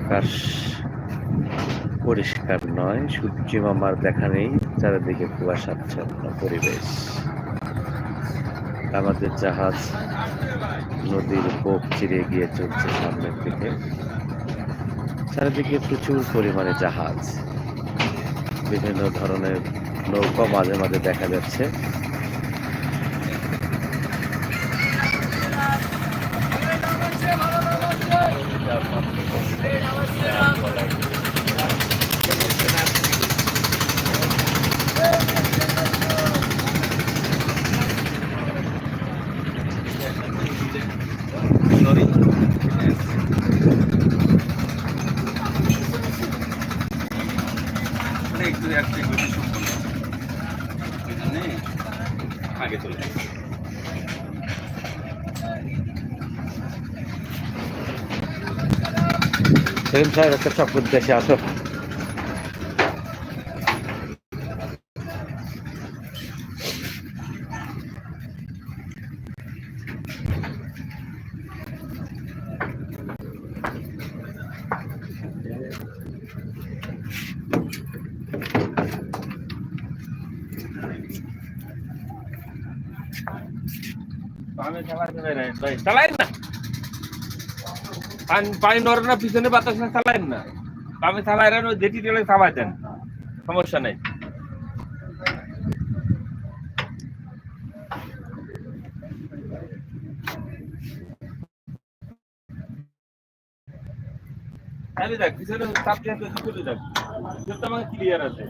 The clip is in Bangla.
আকাশ পরিষ্কার নয় সূর্য মামার দেখা নেই, চারিদিকে কুয়াশাচ্ছন্ন পরিবেশ। আমাদের জাহাজ নদীর বুক চিরে গিয়ে চলছে সামনের দিকে। চারিদিকে প্রচুর পরিমাণে জাহাজ। বিভিন্ন ধরনের নৌকা মাঝে মাঝে দেখা যাচ্ছে। একটু একটু একটু সম্পন্ন এখানে আগে চলে যাবে। সেলিম সাহেব একটা চক্কর দেশে আসো চালাইন না। পানি পানি নড়ে না, পিছনে চালাইন না দেন। সমস্যা নেই। দেখ, পিছনে চাপ দিয়ে চলে যাক আমাকে ক্লিয়ার আছে।